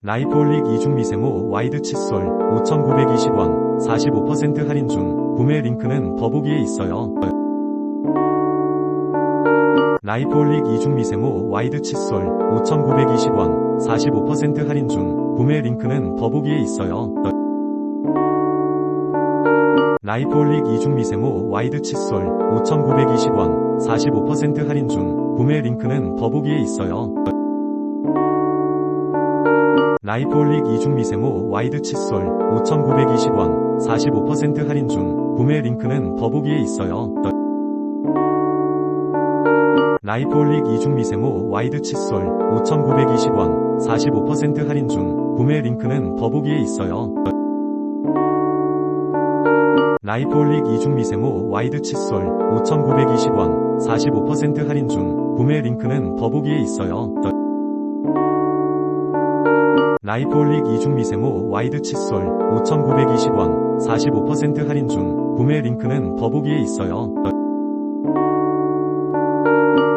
라이프올릭 이중 미생호 와이드 칫솔 5,920원 45% 할인 중 구매 링크는 더보기에 있어요. 라이프올릭 이중 미생호 와이드 칫솔 5,920원 45% 할인 중 구매 링크는 더보기에 있어요. 라이프올릭 이중 미생호 와이드 칫솔 5,920원 45% 할인 중 구매 링크는 더보기에 있어요. 라이프올릭 이중 미생호 와이드 칫솔 5,920원 45% 할인 중 구매 링크는 더보기에 있어요. 라이프올릭 이중 미생호 와이드 칫솔 5,920원 45% 할인 중 구매 링크는 더보기에 있어요. 라이프올릭 이중 미생호 와이드 칫솔 5,920원 45% 할인 중 구매 링크는 더보기에 있어요. 라이프올릭 이중 미생호 와이드 칫솔 5,920원 45% 할인 중 구매 링크는 더보기에 있어요.